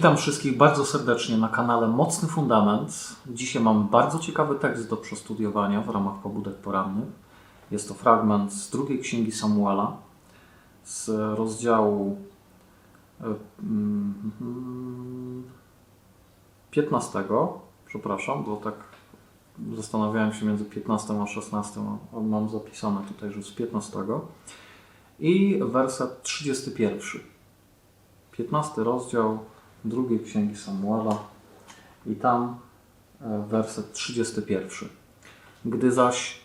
Witam wszystkich bardzo serdecznie na kanale Mocny Fundament. Dzisiaj mam bardzo ciekawy tekst do przestudiowania w ramach pobudek porannych. Jest to fragment z drugiej księgi Samuela, z rozdziału e, mm, 15, przepraszam, bo tak zastanawiałem się między 15 a 16, a mam zapisane tutaj, że z 15 i werset 31. 15 rozdział drugiej księgi Samuela i tam e, werset 31. Gdy zaś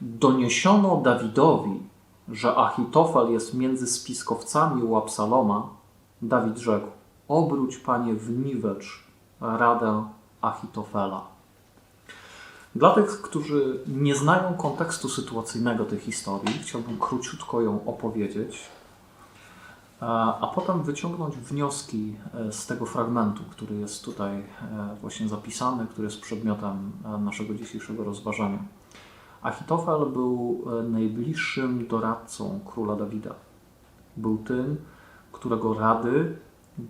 doniesiono Dawidowi, że Achitofel jest między spiskowcami u Absaloma, Dawid rzekł: Obróć, panie, w niwecz radę Achitofela. Dla tych, którzy nie znają kontekstu sytuacyjnego tej historii, chciałbym króciutko ją opowiedzieć, a a potem wyciągnąć wnioski e, z tego fragmentu, który jest tutaj e, właśnie zapisany, który jest przedmiotem e, naszego dzisiejszego rozważania. Achitofel był e, najbliższym doradcą króla Dawida. Był tym, którego rady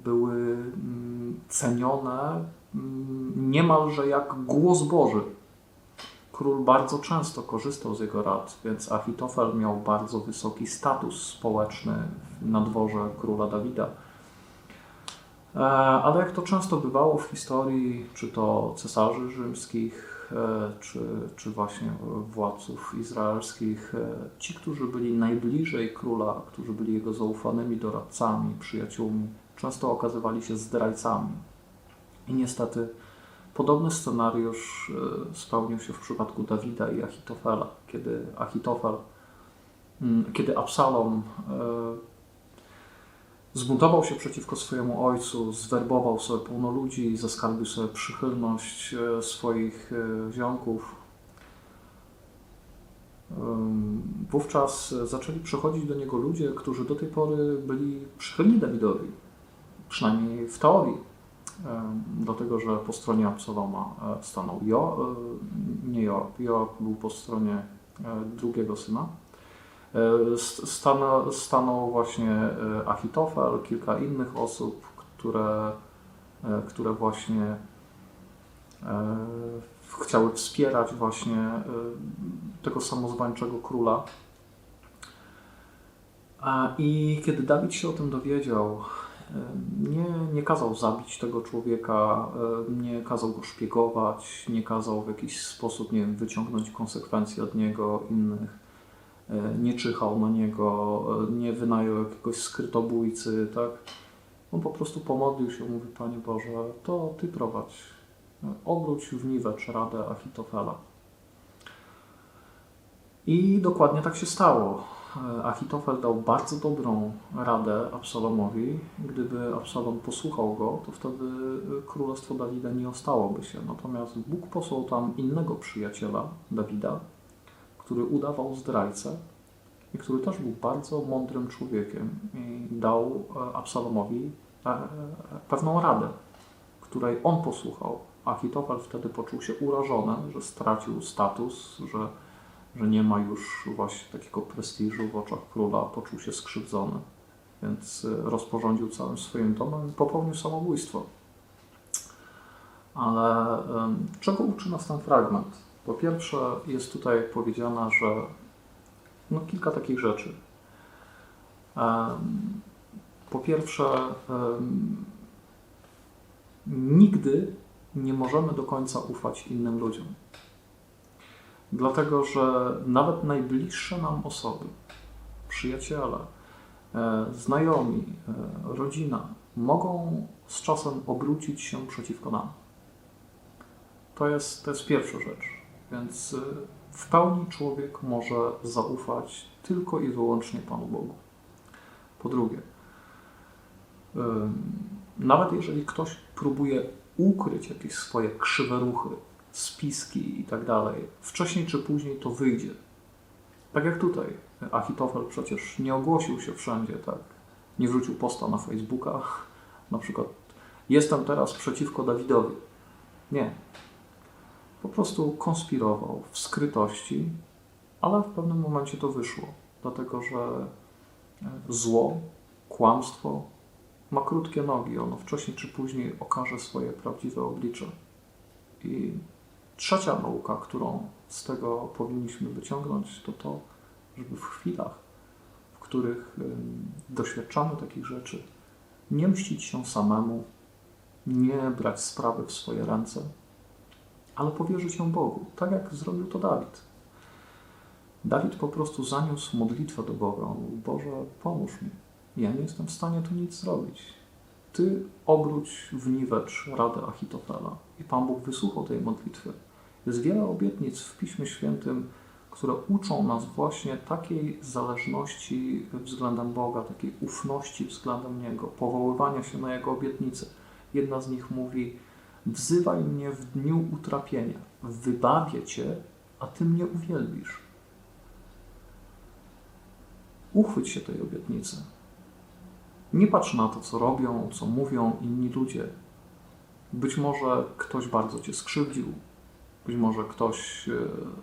były mm, cenione mm, niemalże jak głos Boży. Król bardzo często korzystał z jego rad, więc Achitofel miał bardzo wysoki status społeczny na dworze króla Dawida. E, Ale jak to często bywało w historii, czy to cesarzy rzymskich, czy, czy właśnie władców izraelskich, e, ci, którzy byli najbliżej króla, którzy byli jego zaufanymi doradcami, przyjaciółmi, często okazywali się zdrajcami. I niestety podobny scenariusz e, spełnił się w przypadku Dawida i Achitofela, kiedy Achitofel, mm, kiedy Absalom e, zbuntował się przeciwko swojemu ojcu, zwerbował sobie pełno ludzi, zaskarbił sobie przychylność e, swoich e, ziomków. Wówczas zaczęli przychodzić do niego ludzie, którzy do tej pory byli przychylni Dawidowi, przynajmniej w teorii, dlatego że po stronie Absaloma e, stanął jo, e, nie Joab, Joab był po stronie e, drugiego syna. E, st- Stanął, stanął właśnie e, Achitofel, kilka innych osób, które, e, które właśnie chciały wspierać właśnie tego samozwańczego króla. I kiedy Dawid się o tym dowiedział, nie, nie kazał zabić tego człowieka, nie kazał go szpiegować, nie kazał w jakiś sposób nie wiem, wyciągnąć konsekwencji od niego innych nie czyhał na niego, e, nie wynajął jakiegoś skrytobójcy, tak? On po prostu pomodlił się, mówi, Panie Boże, to Ty prowadź. Obróć w niwecz radę Achitofela. I dokładnie tak się stało. E, Achitofel dał bardzo dobrą radę Absalomowi. Gdyby Absalom posłuchał go, to wtedy e, królestwo Dawida nie ostałoby się. Natomiast Bóg posłał tam innego przyjaciela Dawida, który udawał zdrajcę i który też był bardzo mądrym człowiekiem i dał e, Absalomowi e, e, pewną radę, której on posłuchał. Achitofel wtedy poczuł się urażony, że stracił status, że, że nie ma już właśnie takiego prestiżu w oczach króla, poczuł się skrzywdzony, więc rozporządził całym swoim domem i popełnił samobójstwo. Ale czego uczy nas ten fragment? Po pierwsze, jest tutaj powiedziane, że no, kilka takich rzeczy. Po pierwsze, nigdy nie możemy do końca ufać innym ludziom. Dlatego, że nawet najbliższe nam osoby, przyjaciele, e, znajomi, e, rodzina mogą z czasem obrócić się przeciwko nam. To jest, to jest pierwsza rzecz. Więc y, w pełni człowiek może zaufać tylko i wyłącznie Panu Bogu. Po drugie, ym, nawet jeżeli ktoś próbuje ukryć jakieś swoje krzywe ruchy, spiski i tak dalej, wcześniej czy później to wyjdzie. Tak jak tutaj. Achitofel przecież nie ogłosił się wszędzie, tak? Nie wrzucił posta na Facebooka, na przykład jestem teraz przeciwko Dawidowi. Nie. Po prostu konspirował w skrytości, ale w pewnym momencie to wyszło, dlatego że e, zło, kłamstwo ma krótkie nogi. Ono wcześniej czy później okaże swoje prawdziwe oblicze. I trzecia nauka, którą z tego powinniśmy wyciągnąć, to to, żeby w chwilach, w których doświadczamy takich rzeczy, nie mścić się samemu, nie brać sprawy w swoje ręce, ale powierzyć ją Bogu, tak jak zrobił to Dawid. Dawid po prostu zaniósł modlitwę do Boga. On mówił, Boże, pomóż mi. Ja nie jestem w stanie tu nic zrobić. Ty obróć w niwecz radę Achitofela. I Pan Bóg wysłuchał tej modlitwy. Jest wiele obietnic w Piśmie Świętym, które uczą nas właśnie takiej zależności względem Boga, takiej ufności względem Niego, powoływania się na Jego obietnice. Jedna z nich mówi: Wzywaj mnie w dniu utrapienia, wybawię Cię, a Ty mnie uwielbisz. Uchwyć się tej obietnicy. Nie patrz na to, co robią, co mówią inni ludzie. Być może ktoś bardzo cię skrzywdził, być może ktoś e,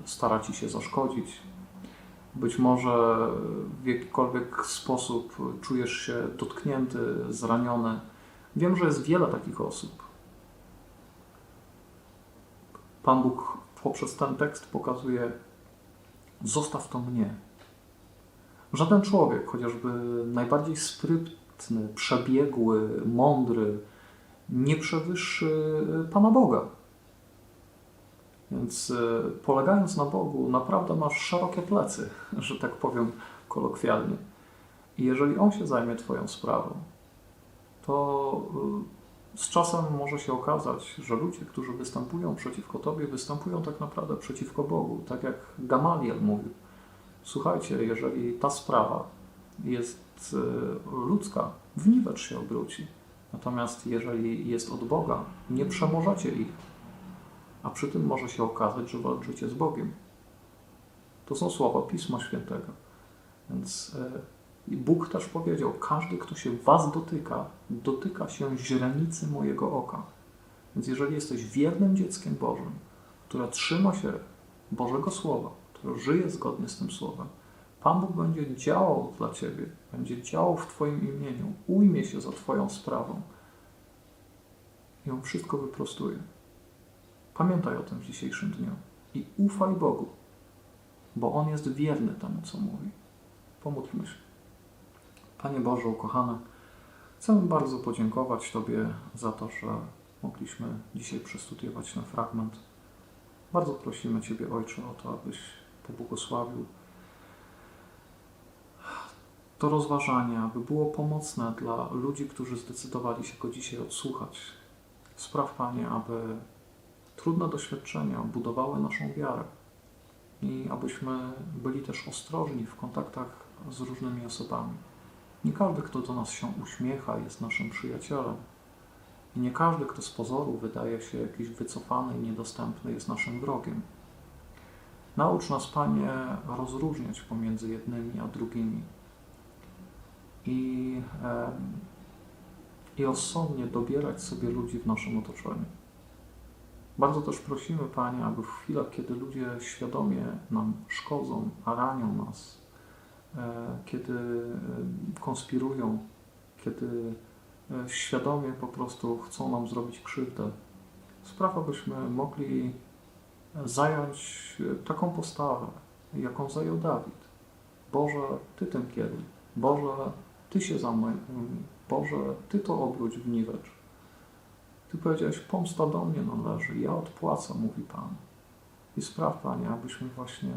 stara ci się zaszkodzić, być może w jakikolwiek sposób czujesz się dotknięty, zraniony. Wiem, że jest wiele takich osób. Pan Bóg poprzez ten tekst pokazuje: zostaw to mnie. Żaden człowiek, chociażby najbardziej sprytny, przebiegły, mądry, nie przewyższy Pana Boga. Więc e, polegając na Bogu, naprawdę masz szerokie plecy, że tak powiem kolokwialnie. I jeżeli On się zajmie Twoją sprawą, to e, z czasem może się okazać, że ludzie, którzy występują przeciwko Tobie, występują tak naprawdę przeciwko Bogu. Tak jak Gamaliel mówił. Słuchajcie, jeżeli ta sprawa jest e, ludzka, w niwecz się obróci. Natomiast jeżeli jest od Boga, nie przemożecie ich, a przy tym może się okazać, że walczycie z Bogiem. To są słowa Pisma Świętego. Więc e, Bóg też powiedział: Każdy, kto się Was dotyka, dotyka się źrenicy mojego oka. Więc jeżeli jesteś wiernym dzieckiem Bożym, które trzyma się Bożego Słowa, które żyje zgodnie z tym Słowem, Pan Bóg będzie działał dla Ciebie, będzie działał w Twoim imieniu, ujmie się za Twoją sprawą i On wszystko wyprostuje. Pamiętaj o tym w dzisiejszym dniu i ufaj Bogu, bo On jest wierny temu, co mówi. Pomódlmy się. Panie Boże, ukochany, chcę bardzo podziękować Tobie za to, że mogliśmy dzisiaj przestudiować ten fragment. Bardzo prosimy Ciebie, Ojcze, o to, abyś pobłogosławił to rozważanie, aby było pomocne dla ludzi, którzy zdecydowali się go dzisiaj odsłuchać. Spraw, Panie, aby trudne doświadczenia budowały naszą wiarę i abyśmy byli też ostrożni w kontaktach z różnymi osobami. Nie każdy, kto do nas się uśmiecha, jest naszym przyjacielem. I nie każdy, kto z pozoru wydaje się jakiś wycofany i niedostępny, jest naszym wrogiem. Naucz nas, Panie, rozróżniać pomiędzy jednymi a drugimi i, e, i rozsądnie dobierać sobie ludzi w naszym otoczeniu. Bardzo też prosimy, Panie, aby w chwilach, kiedy ludzie świadomie nam szkodzą, a ranią nas, kiedy e, konspirują, kiedy e, świadomie po prostu chcą nam zrobić krzywdę, spraw, abyśmy mogli zająć taką postawę, jaką zajął Dawid. Boże, Ty tym kieruj. Boże, Ty się za Boże, Ty to obróć w niwecz. Ty powiedziałeś, pomsta do mnie należy, ja odpłacę, mówi Pan. I spraw, Panie, abyśmy właśnie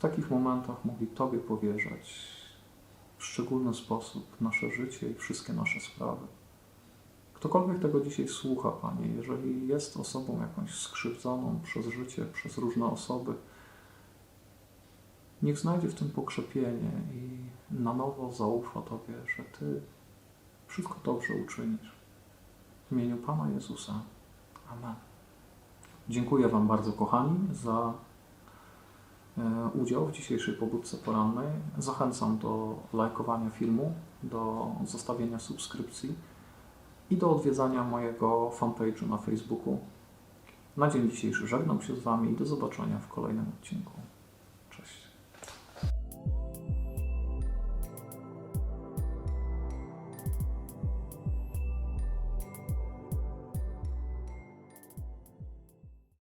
w takich momentach mogli Tobie powierzać w szczególny sposób nasze życie i wszystkie nasze sprawy. Ktokolwiek tego dzisiaj słucha, Panie, jeżeli jest osobą jakąś skrzywdzoną przez życie, przez różne osoby, niech znajdzie w tym pokrzepienie i na nowo zaufa Tobie, że Ty wszystko dobrze uczynisz. W imieniu Pana Jezusa. Amen. Dziękuję Wam bardzo, kochani, za udział w dzisiejszej pobudce porannej. Zachęcam do lajkowania filmu, do zostawienia subskrypcji i do odwiedzania mojego fanpage'u na Facebooku. Na dzień dzisiejszy żegnam się z Wami i do zobaczenia w kolejnym odcinku.